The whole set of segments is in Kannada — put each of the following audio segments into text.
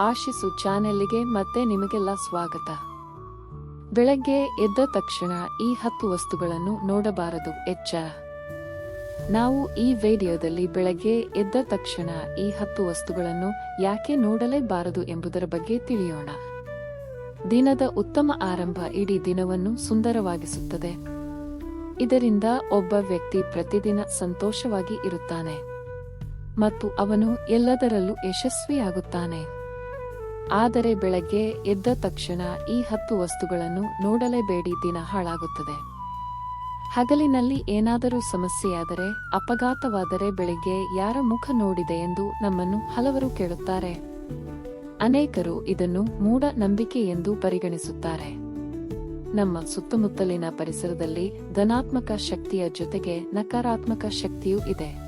ಆಶಿಸು ಚಾನೆಲ್ಗೆ ಮತ್ತೆ ನಿಮಗೆಲ್ಲ ಸ್ವಾಗತ. ಬೆಳಗ್ಗೆ ಎದ್ದ ತಕ್ಷಣ ಈ ಹತ್ತು ವಸ್ತುಗಳನ್ನು ನೋಡಬಾರದು ಎಚ್ಚರ ನಾವು ಈ ವಿಡಿಯೋದಲ್ಲಿ ಬೆಳಗ್ಗೆ ಎದ್ದ ತಕ್ಷಣ ಈ ಹತ್ತು ವಸ್ತುಗಳನ್ನು ಯಾಕೆ ನೋಡಲೇಬಾರದು ಎಂಬುದರ ಬಗ್ಗೆ ತಿಳಿಯೋಣ. ದಿನದ ಉತ್ತಮ ಆರಂಭ ಇಡೀ ದಿನವನ್ನು ಸುಂದರವಾಗಿಸುತ್ತದೆ. ಇದರಿಂದ ಒಬ್ಬ ವ್ಯಕ್ತಿ ಪ್ರತಿದಿನ ಸಂತೋಷವಾಗಿ ಇರುತ್ತಾನೆ. ಮತ್ತು ಅವನು ಎಲ್ಲದರಲ್ಲೂ ಯಶಸ್ವಿಯಾಗುತ್ತಾನೆ. ಆದರೆ ಬೆಳಗ್ಗೆ ಎದ್ದ ತಕ್ಷಣ ಈ ಹತ್ತು ವಸ್ತುಗಳನ್ನು ನೋಡಲೇಬೇಡಿ, ದಿನ ಹಾಳಾಗುತ್ತದೆ. ಹಗಲಿನಲ್ಲಿ ಏನಾದರೂ ಸಮಸ್ಯೆಯಾದರೆ, ಅಪಘಾತವಾದರೆ ಬೆಳಿಗ್ಗೆ ಯಾರ ಮುಖ ನೋಡಿದೆ ಎಂದು ನಮ್ಮನ್ನು ಹಲವರು ಕೇಳುತ್ತಾರೆ. ಅನೇಕರು ಇದನ್ನು ಮೂಢ ನಂಬಿಕೆ ಎಂದು ಪರಿಗಣಿಸುತ್ತಾರೆ. ನಮ್ಮ ಸುತ್ತಮುತ್ತಲಿನ ಪರಿಸರದಲ್ಲಿ ಧನಾತ್ಮಕ ಶಕ್ತಿಯ ಜೊತೆಗೆ ನಕಾರಾತ್ಮಕ ಶಕ್ತಿಯೂ ಇದೆ.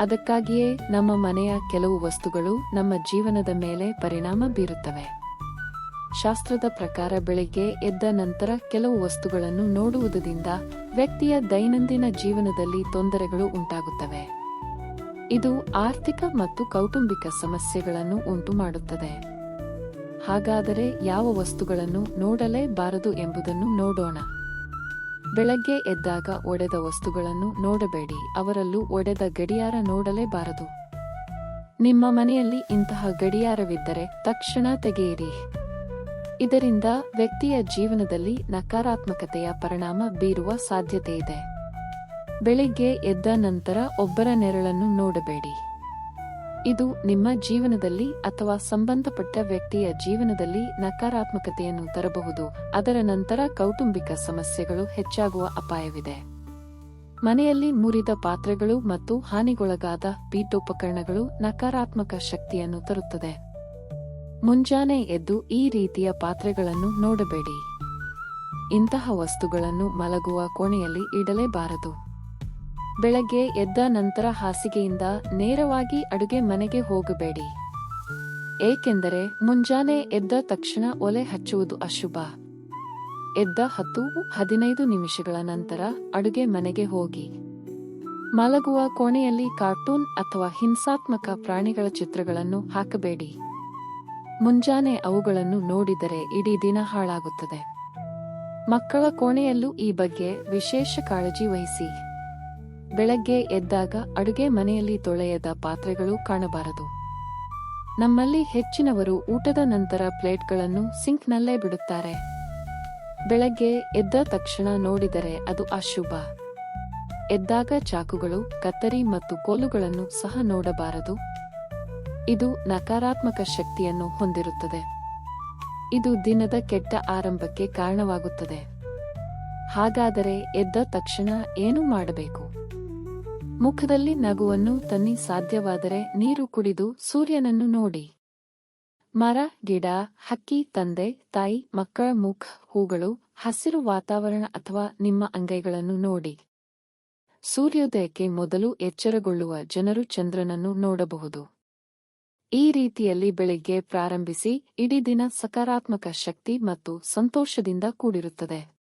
ಅದಕ್ಕಾಗಿಯೇ ನಮ್ಮ ಮನೆಯ ಕೆಲವು ವಸ್ತುಗಳು ನಮ್ಮ ಜೀವನದ ಮೇಲೆ ಪರಿಣಾಮ ಬೀರುತ್ತವೆ. ಶಾಸ್ತ್ರದ ಪ್ರಕಾರ ಬೆಳಿಗ್ಗೆ ಎದ್ದ ನಂತರ ಕೆಲವು ವಸ್ತುಗಳನ್ನು ನೋಡುವುದರಿಂದ ವ್ಯಕ್ತಿಯ ದೈನಂದಿನ ಜೀವನದಲ್ಲಿ ತೊಂದರೆಗಳು ಉಂಟಾಗುತ್ತವೆ. ಇದು ಆರ್ಥಿಕ ಮತ್ತು ಕೌಟುಂಬಿಕ ಸಮಸ್ಯೆಗಳನ್ನು ಉಂಟು ಮಾಡುತ್ತದೆ. ಹಾಗಾದರೆ ಯಾವ ವಸ್ತುಗಳನ್ನು ನೋಡಲೇಬಾರದು ಎಂಬುದನ್ನು ನೋಡೋಣ. ಬೆಳಗ್ಗೆ ಎದ್ದಾಗ ಒಡೆದ ವಸ್ತುಗಳನ್ನು ನೋಡಬೇಡಿ, ಅವರಲ್ಲೂ ಒಡೆದ ಗಡಿಯಾರ ನೋಡಲೇಬಾರದು. ನಿಮ್ಮ ಮನೆಯಲ್ಲಿ ಇಂತಹ ಗಡಿಯಾರವಿದ್ದರೆ ತಕ್ಷಣ ತೆಗೆಯಿರಿ. ಇದರಿಂದ ವ್ಯಕ್ತಿಯ ಜೀವನದಲ್ಲಿ ನಕಾರಾತ್ಮಕತೆಯ ಪರಿಣಾಮ ಬೀರುವ ಸಾಧ್ಯತೆ ಇದೆ ಬೆಳಿಗ್ಗೆ ಎದ್ದ ನಂತರ ಒಬ್ಬರ ನೆರಳನ್ನು ನೋಡಬೇಡಿ. ಇದು ನಿಮ್ಮ ಜೀವನದಲ್ಲಿ ಅಥವಾ ಸಂಬಂಧಪಟ್ಟ ವ್ಯಕ್ತಿಯ ಜೀವನದಲ್ಲಿ ನಕಾರಾತ್ಮಕತೆಯನ್ನು ತರಬಹುದು. ಅದರ ನಂತರ ಕೌಟುಂಬಿಕ ಸಮಸ್ಯೆಗಳು ಹೆಚ್ಚಾಗುವ ಅಪಾಯವಿದೆ. ಮನೆಯಲ್ಲಿ ಮುರಿದ ಪಾತ್ರೆಗಳು ಮತ್ತು ಹಾನಿಗೊಳಗಾದ ಪೀಠೋಪಕರಣಗಳು ನಕಾರಾತ್ಮಕ ಶಕ್ತಿಯನ್ನು ತರುತ್ತದೆ. ಮುಂಜಾನೆ ಎದ್ದು ಈ ರೀತಿಯ ಪಾತ್ರೆಗಳನ್ನು ನೋಡಬೇಡಿ. ಇಂತಹ ವಸ್ತುಗಳನ್ನು ಮಲಗುವ ಕೋಣೆಯಲ್ಲಿ ಇಡಲೇಬಾರದು. ಬೆಳಗ್ಗೆ ಎದ್ದ ನಂತರ ಹಾಸಿಗೆಯಿಂದ ನೇರವಾಗಿ ಅಡುಗೆ ಮನೆಗೆ ಹೋಗಬೇಡಿ. ಏಕೆಂದರೆ ಮುಂಜಾನೆ ಎದ್ದ ತಕ್ಷಣ ಒಲೆ ಹಚ್ಚುವುದು ಅಶುಭ. ಎದ್ದ ಹತ್ತು, ಹದಿನೈದು ನಿಮಿಷಗಳ ನಂತರ ಅಡುಗೆ ಮನೆಗೆ ಹೋಗಿ. ಮಲಗುವ ಕೋಣೆಯಲ್ಲಿ ಕಾರ್ಟೂನ್ ಅಥವಾ ಹಿಂಸಾತ್ಮಕ ಪ್ರಾಣಿಗಳ ಚಿತ್ರಗಳನ್ನು ಹಾಕಬೇಡಿ. ಮುಂಜಾನೆ ಅವುಗಳನ್ನು ನೋಡಿದರೆ ಇಡೀ ದಿನ ಹಾಳಾಗುತ್ತದೆ. ಮಕ್ಕಳ ಕೋಣೆಯಲ್ಲೂ ಈ ಬಗ್ಗೆ ವಿಶೇಷ ಕಾಳಜಿ ವಹಿಸಿ. ಬೆಳಗ್ಗೆ ಎದ್ದಾಗ ಅಡುಗೆ ಮನೆಯಲ್ಲಿ ತೊಳೆಯದ ಪಾತ್ರೆಗಳು ಕಾಣಬಾರದು. ನಮ್ಮಲ್ಲಿ ಹೆಚ್ಚಿನವರು ಊಟದ ನಂತರ ಪ್ಲೇಟ್ಗಳನ್ನು ಸಿಂಕ್ನಲ್ಲೇ ಬಿಡುತ್ತಾರೆ. ಬೆಳಗ್ಗೆ ಎದ್ದ ತಕ್ಷಣ ನೋಡಿದರೆ ಅದು ಅಶುಭ. ಎದ್ದಾಗ ಚಾಕುಗಳು, ಕತ್ತರಿ ಮತ್ತು ಕೋಲುಗಳನ್ನು ಸಹ ನೋಡಬಾರದು. ಇದು ನಕಾರಾತ್ಮಕ ಶಕ್ತಿಯನ್ನು ಹೊಂದಿರುತ್ತದೆ. ಇದು ದಿನದ ಕೆಟ್ಟ ಆರಂಭಕ್ಕೆ ಕಾರಣವಾಗುತ್ತದೆ. ಹಾಗಾದರೆ ಎದ್ದ ತಕ್ಷಣ ಏನು ಮಾಡಬೇಕು? ಮುಖದಲ್ಲಿ ನಗುವನ್ನು ತನ್ನಿ ಸಾಧ್ಯವಾದರೆ ನೀರು ಕುಡಿದು ಸೂರ್ಯನನ್ನು ನೋಡಿ. ಮರ, ಗಿಡ, ಹಕ್ಕಿ, ತಂದೆ, ತಾಯಿ, ಮಕ್ಕಳ ಮುಖ, ಹೂಗಳು, ಹಸಿರು ವಾತಾವರಣ ಅಥವಾ ನಿಮ್ಮ ಅಂಗೈಗಳನ್ನು ನೋಡಿ. ಸೂರ್ಯೋದಯಕ್ಕೆ ಮೊದಲು ಎಚ್ಚರಗೊಳ್ಳುವ ಜನರು ಚಂದ್ರನನ್ನು ನೋಡಬಹುದು. ಈ ರೀತಿಯಲ್ಲಿ ಬೆಳಿಗ್ಗೆ ಪ್ರಾರಂಭಿಸಿ ಇಡೀ ದಿನ ಸಕಾರಾತ್ಮಕ ಶಕ್ತಿ ಮತ್ತು ಸಂತೋಷದಿಂದ ಕೂಡಿರುತ್ತದೆ.